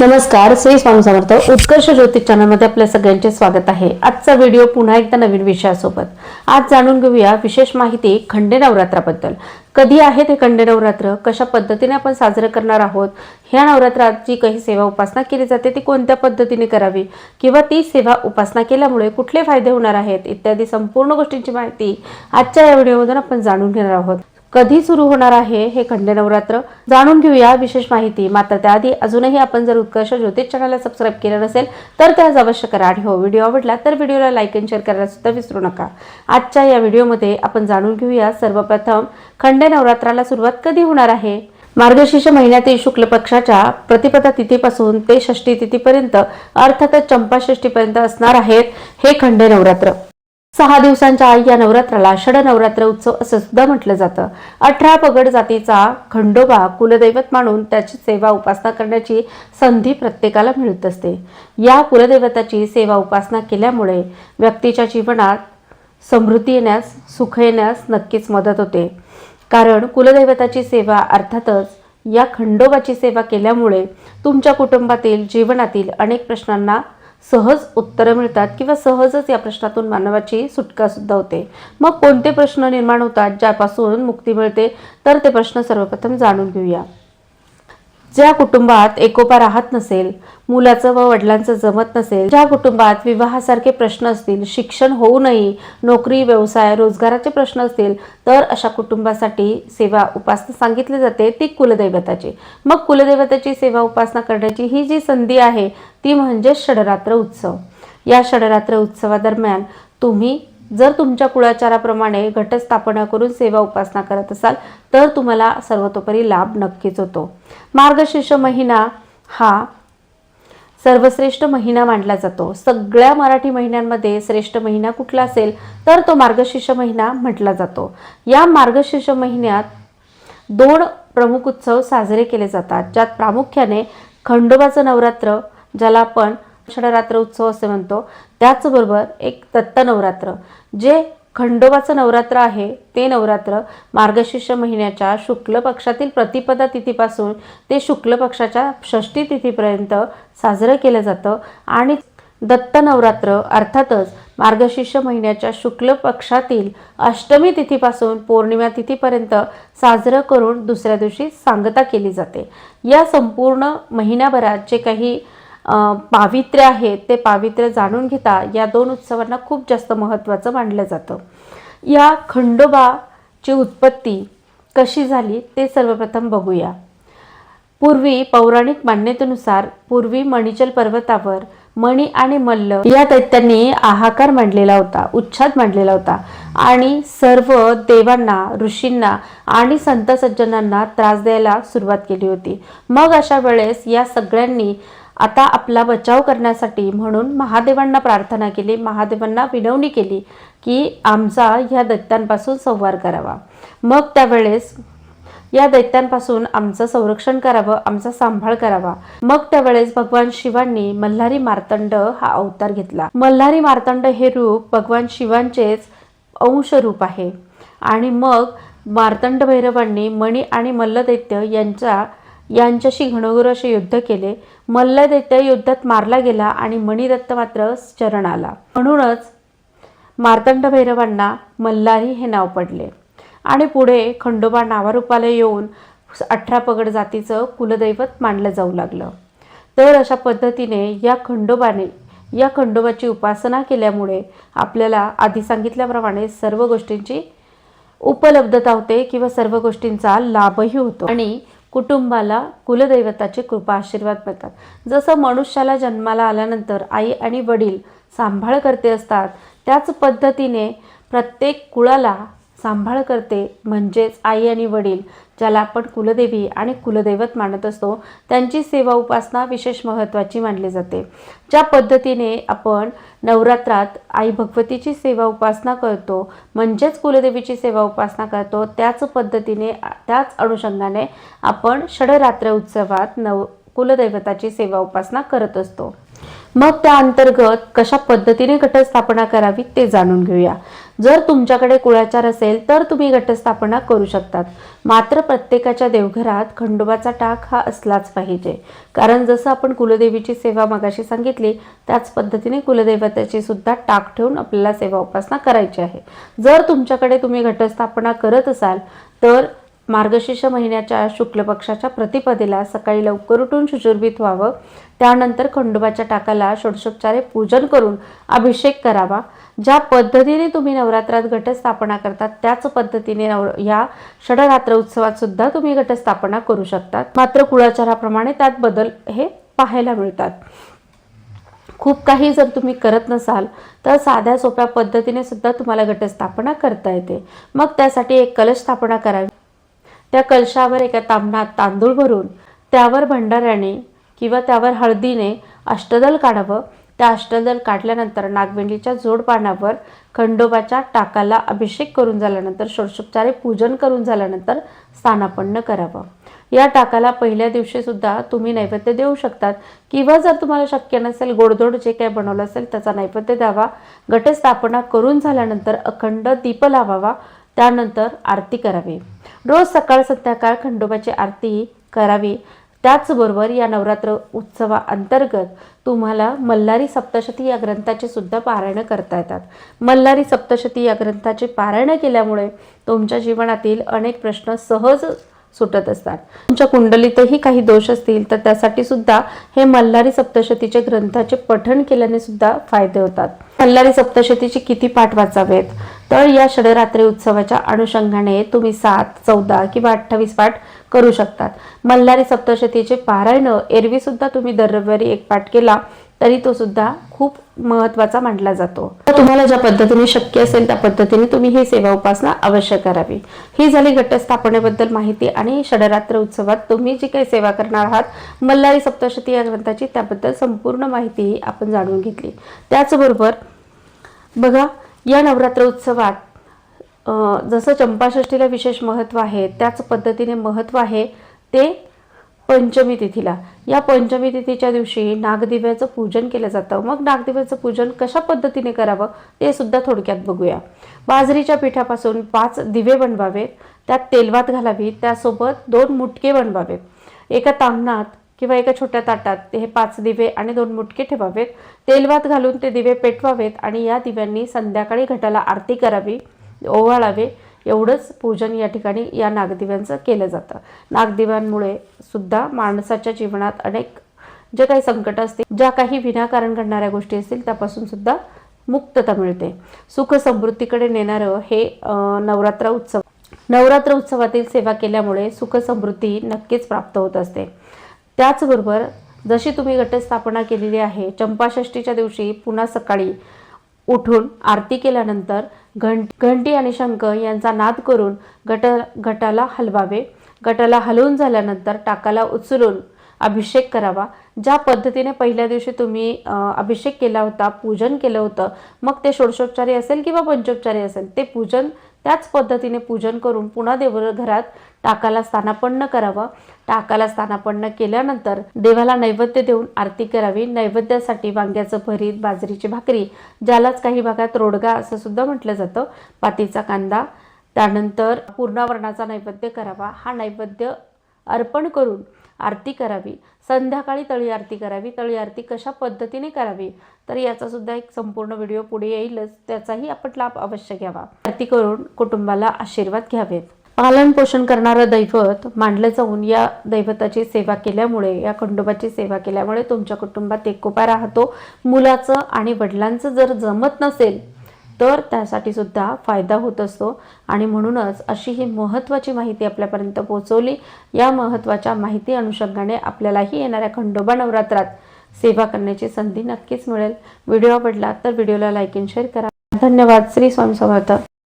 नमस्कार श्री स्वामी समर्थ. उत्कर्ष ज्योतिष चॅनलमध्ये आपल्या सगळ्यांचे स्वागत आहे. आजचा व्हिडिओ पुन्हा एकदा नवीन विषयासोबत. आज जाणून घेऊया विशेष माहिती खंडे नवरात्राबद्दल. कधी आहे ते खंडे नवरात्र? कशा पद्धतीने आपण साजरं करणार आहोत? ह्या नवरात्रात जी काही सेवा उपासना केली जाते ती कोणत्या पद्धतीने करावी? किंवा ती सेवा उपासना केल्यामुळे कुठले फायदे होणार आहेत? इत्यादी संपूर्ण गोष्टींची माहिती आजच्या या व्हिडिओमधून आपण जाणून घेणार आहोत. कधी सुरू होणार आहे हे खंडे नवरात्र जाणून घेऊया. विशेष माहिती मात्र त्याआधी अजूनही आपण जर उत्कर्ष ज्योतिष चॅनलला सबस्क्राईब केलं नसेल तर त्याच अवश्य करा आणि हो व्हिडिओ आवडला तर व्हिडिओला लाईक अँड शेअर करायला सुद्धा विसरू नका. आजच्या या व्हिडिओमध्ये आपण जाणून घेऊया सर्वप्रथम खंडे नवरात्राला सुरुवात कधी होणार आहे? मार्गशीर्ष महिन्यातील शुक्ल पक्षाच्या प्रतिपदा तिथीपासून ते षष्टी तिथीपर्यंत अर्थातच चंपाषष्टीपर्यंत असणार आहेत हे खंडे नवरात्र. सहा दिवसांच्या या नवरात्राला षड नवरात्र उत्सव असं सुद्धा म्हटलं जातं. अठरा पगड जातीचा खंडोबा कुलदैवत मानून त्याची सेवा उपासना करण्याची संधी प्रत्येकाला मिळत असते. या कुलदैवताची सेवा उपासना केल्यामुळे व्यक्तीच्या जीवनात समृद्धी येण्यास सुख येण्यास नक्कीच मदत होते. कारण कुलदैवताची सेवा अर्थातच या खंडोबाची सेवा केल्यामुळे तुमच्या कुटुंबातील जीवनातील अनेक प्रश्नांना सहज उत्तरं मिळतात किंवा सहजच या प्रश्नातून मानवाची सुटकासुद्धा होते. मग कोणते प्रश्न निर्माण होतात? ज्यापासून मुक्ती मिळते? तर ते प्रश्न सर्वप्रथम जाणून घेऊया. ज्या कुटुंबात एकोपा राहत नसेल मुलाचं व वडिलांचं जमत नसेल ज्या कुटुंबात विवाहासारखे प्रश्न असतील शिक्षण होऊ नये नोकरी व्यवसाय रोजगाराचे प्रश्न असतील तर अशा कुटुंबासाठी सेवा उपासना सांगितली जाते ती कुलदैवताची. मग कुलदैवताची सेवा उपासना करण्याची ही जी संधी आहे ती म्हणजे षडरात्र उत्सव. या षडरात्र उत्सवादरम्यान तुम्ही जर तुमच्या कुळाचाराप्रमाणे घटस्थापना करून सेवा उपासना करत असाल तर तुम्हाला सर्वतोपरी लाभ नक्कीच होतो. मार्गशीर्ष महिना हा सर्वश्रेष्ठ महिना मानला जातो. सगळ्या मराठी महिन्यांमध्ये श्रेष्ठ महिना कुठला असेल तर तो मार्गशीर्ष महिना म्हटला जातो. या मार्गशीर्ष महिन्यात दोन प्रमुख उत्सव साजरे केले जातात ज्यात प्रामुख्याने खंडोबाचं नवरात्र ज्याला आपण षडरात्र उत्सव असे म्हणतो. त्याचबरोबर एक दत्त नवरात्र जे खंडोबाचं नवरात्र आहे ते नवरात्र मार्गशीर्ष महिन्याच्या शुक्ल पक्षातील प्रतिपदा तिथीपासून ते शुक्ल पक्षाच्या षष्टी तिथीपर्यंत साजरं केलं जातं. आणि दत्त नवरात्र अर्थातच मार्गशीर्ष महिन्याच्या शुक्ल पक्षातील अष्टमी तिथीपासून पौर्णिमा तिथीपर्यंत साजरं करून दुसऱ्या दिवशी सांगता केली जाते. या संपूर्ण महिन्याभरात जे काही पावित्र्य आहे ते पावित्र्य जाणून घेता या दोन उत्सवांना खूप जास्त महत्त्वाचं मानलं जातं. या खंडोबाची उत्पत्ती कशी झाली ते सर्वप्रथम बघूया. पूर्वी पौराणिक मान्यतेनुसार पूर्वी मणिचल पर्वतावर मणी आणि मल्ल या दैत्यांनी हाहाकार मांडलेला होता उच्छाद मांडलेला होता. आणि सर्व देवांना ऋषींना आणि संत सज्जनांना त्रास द्यायला सुरुवात केली होती. मग अशा वेळेस या सगळ्यांनी आता आपला बचाव करण्यासाठी म्हणून महादेवांना प्रार्थना केली. महादेवांना विनवणी केली की आमचा ह्या दैत्यांपासून संवार करावा. मग त्यावेळेस या दैत्यांपासून आमचं संरक्षण करावं आमचा सांभाळ करावा. मग त्यावेळेस भगवान शिवांनी मल्हारी मार्तंड हा अवतार घेतला. मल्हारी मार्तंड हे रूप भगवान शिवांचेच अंश रूप आहे. आणि मग मार्तंड भैरवांनी मणी आणि मल्लदैत्य यांच्या यांच्याशी घनघोर असे युद्ध केले. मल्लदैत्य युद्धात मारला गेला आणि मणिदत्त मात्र शरण आला. म्हणूनच मार्तंड भैरवांना मल्हारी हे नाव पडले. आणि पुढे खंडोबा नावारूपाला येऊन अठरा पगड जातीचं कुलदैवत मानलं जाऊ लागलं. तर अशा पद्धतीने या खंडोबाने या खंडोबाची उपासना केल्यामुळे आपल्याला आधी सांगितल्याप्रमाणे सर्व गोष्टींची उपलब्धता होते किंवा सर्व गोष्टींचा लाभही होतो. आणि कुटुंबाला कुलदैवताचे कृपा आशीर्वाद मिळतात. जसं मनुष्याला जन्माला आल्यानंतर आई आणि वडील सांभाळ करते असतात त्याच पद्धतीने प्रत्येक कुळाला सांभाळ करते म्हणजेच आई आणि वडील ज्याला आपण कुलदेवी आणि कुलदैवत मानत असतो त्यांची सेवा उपासना विशेष महत्त्वाची मानली जाते. ज्या पद्धतीने आपण नवरात्रात आई भगवतीची सेवा उपासना करतो म्हणजेच कुलदेवीची सेवा उपासना करतो त्याच पद्धतीने त्याच अनुषंगाने आपण षडरात्र उत्सवात नव कुलदैवताची सेवा उपासना करत असतो. मग त्या अंतर्गत कशा पद्धतीने घटस्थापना करावी ते जाणून घेऊया. जर तुमच्याकडे कुळाचार असेल तर तुम्ही घटस्थापना करू शकतात. मात्र प्रत्येकाच्या देवघरात खंडोबाचा टाक हा असलाच पाहिजे. कारण जसं आपण कुलदेवीची सेवा मगाशी सांगितली त्याच पद्धतीने कुलदेवताची सुद्धा टाक ठेवून आपल्याला सेवा उपासना करायची आहे. जर तुमच्याकडे तुम्ही घटस्थापना करत असाल तर मार्गशीर्ष महिन्याच्या शुक्ल पक्षाच्या प्रतिपदेला सकाळी लवकर उठून सुशोभित व्हावं. त्यानंतर खंडोबाच्या टाकाला षोडशोपचारे पूजन करून अभिषेक करावा. ज्या पद्धतीने तुम्ही नवरात्रात घटस्थापना करतात त्याच पद्धतीने नवर या षडरात्र उत्सवात सुद्धा तुम्ही घटस्थापना करू शकतात. मात्र कुळाचाराप्रमाणे त्यात बदल हे पाहायला मिळतात. खूप काही जर तुम्ही करत नसाल तर साध्या सोप्या पद्धतीने सुद्धा तुम्हाला घटस्थापना करता येते. मग त्यासाठी एक कलश स्थापना करावी. त्या कलशावर एका तांबणात तांदूळ भरून त्यावर भंडाऱ्याने किंवा त्यावर हळदीने अष्टदल काढावं. त्या अष्टदल काढल्यानंतर नागवेंडीच्या जोडपानावर खंडोबाच्या टाकाला अभिषेक करून झाल्यानंतर षोडशोपचारे पूजन करून झाल्यानंतर स्थानापन्न करावं. या टाकाला पहिल्या दिवशीसुद्धा तुम्ही नैवेद्य देऊ शकतात. किंवा जर तुम्हाला शक्य नसेल गोडधोड जे काही बनवलं असेल त्याचा नैवेद्य द्यावा. गटस्थापना करून झाल्यानंतर अखंड दीप लावावा. त्यानंतर आरती करावी. रोज सकाळ संध्याकाळ खंडोबाची आरती करावी. त्याचबरोबर या नवरात्र उत्सवा अंतर्गत तुम्हाला मल्हारी सप्तशती या ग्रंथाचे सुद्धा पारायण करता येतात. मल्हारी सप्तशती या ग्रंथाचे पारायण केल्यामुळे तुमच्या जीवनातील अनेक प्रश्न सहज सुटत असतात. तुमच्या कुंडलीतही काही दोष असतील तर त्यासाठी सुद्धा हे मल्हारी सप्तशतीचे ग्रंथाचे पठण केल्याने सुद्धा फायदे होतात. मल्हारी सप्तशतीचे किती पाठ वाचावेत? तर या षडरात्री उत्सवाच्या अनुषंगाने तुम्ही सात चौदा किंवा अठ्ठावीस पाठ करू शकतात. मल्हारी सप्तशतीचे पारायण एरवी सुद्धा तुम्ही दर रविवारी एक पाठ केला तरी तो सुद्धा खूप महत्त्वाचा मानला जातो. तर तुम्हाला ज्या पद्धतीने शक्य असेल त्या पद्धतीने तुम्ही ही सेवा उपासना अवश्य करावी. ही झाली घटस्थापनेबद्दल माहिती आणि षडरात्र उत्सवात तुम्ही जी काही सेवा करणार आहात मल्हारी सप्तशती या ग्रंथाची त्याबद्दल संपूर्ण माहिती आपण जाणून घेतली. त्याचबरोबर बघा या नवरात्र उत्सवात जसं चंपाषष्ठीला विशेष महत्त्व आहे त्याच पद्धतीने महत्त्व आहे ते पंचमी तिथीला. या पंचमी तिथीच्या दिवशी नागदिव्याचं पूजन केलं जातं. मग नागदिव्याचं पूजन कशा पद्धतीने करावं ते सुद्धा थोडक्यात बघूया. बाजरीच्या पिठापासून पाच दिवे बनवावेत त्यात तेलवात घालावी त्यासोबत दोन मुटके बनवावेत. एका तांबणात किंवा एका छोट्या ताटात हे पाच दिवे आणि दोन मुटके ठेवावेत. तेलवात घालून ते दिवे पेटवावेत आणि या दिव्यांनी संध्याकाळी घटाला आरती करावी ओवाळावे. एवढंच पूजन या ठिकाणी या नागदिव्यांचं केलं जातं. नागदिव्यांमुळे सुद्धा माणसाच्या जीवनात अनेक जे काही संकट असतील ज्या काही विनाकारण घडणाऱ्या गोष्टी असतील त्यापासून सुद्धा मुक्तता मिळते. सुख समृद्धीकडे नेणारं हे नवरात्र उत्सव. नवरात्र उत्सवातील सेवा केल्यामुळे सुख समृद्धी नक्कीच प्राप्त होत असते. त्याचबरोबर जशी तुम्ही घटस्थापना केलेली आहे चंपाषष्टीच्या दिवशी पुन्हा सकाळी उठून आरती केल्यानंतर घंट घंटी आणि शंख यांचा नाद करून गट गटाला हलवावे. गटाला हलवून झाल्यानंतर टाकाला उचलून अभिषेक करावा. ज्या पद्धतीने पहिल्या दिवशी तुम्ही अभिषेक केला होता पूजन केलं होतं मग ते षोडशोपचारी असेल किंवा पंचोपचारी असेल ते पूजन त्याच पद्धतीने पूजन करून पुन्हा देवघरात टाकाला स्थानापन्न करावं. टाकाला स्थानापन्न केल्यानंतर देवाला नैवेद्य देऊन आरती करावी. नैवेद्यासाठी वांग्याचं भरीत बाजरीची भाकरी ज्यालाच काही भागात रोडगा असं सुद्धा म्हटलं जातं. पातीचा कांदा त्यानंतर पूर्णावरणाचा नैवेद्य करावा. हा नैवेद्य अर्पण करून आरती करावी. संध्याकाळी तळी आरती करावी तळी आरती कशा पद्धतीने करावी? तर याचासुद्धा एक संपूर्ण व्हिडिओ पुढे येईलच. त्याचाही आपण लाभ अवश्य घ्यावा. आरती करून कुटुंबाला आशीर्वाद घ्यावेत. पालन पोषण करणारं दैवत मांडलं जाऊन या दैवताची सेवा केल्यामुळे या खंडोबाची सेवा केल्यामुळे तुमच्या कुटुंबात एकोपा राहतो. मुलाचं आणि वडिलांचं जर जमत नसेल तर त्यासाठी सुद्धा फायदा होत असतो. आणि म्हणूनच अशी ही महत्त्वाची माहिती आपल्यापर्यंत पोहोचवली. या महत्त्वाच्या माहिती अनुषंगाने आपल्यालाही येणाऱ्या खंडोबा नवरात्रात सेवा करण्याची संधी नक्कीच मिळेल. व्हिडिओ आवडला तर व्हिडिओला लाईक अँड शेअर करा. धन्यवाद. श्री स्वामी समर्थ.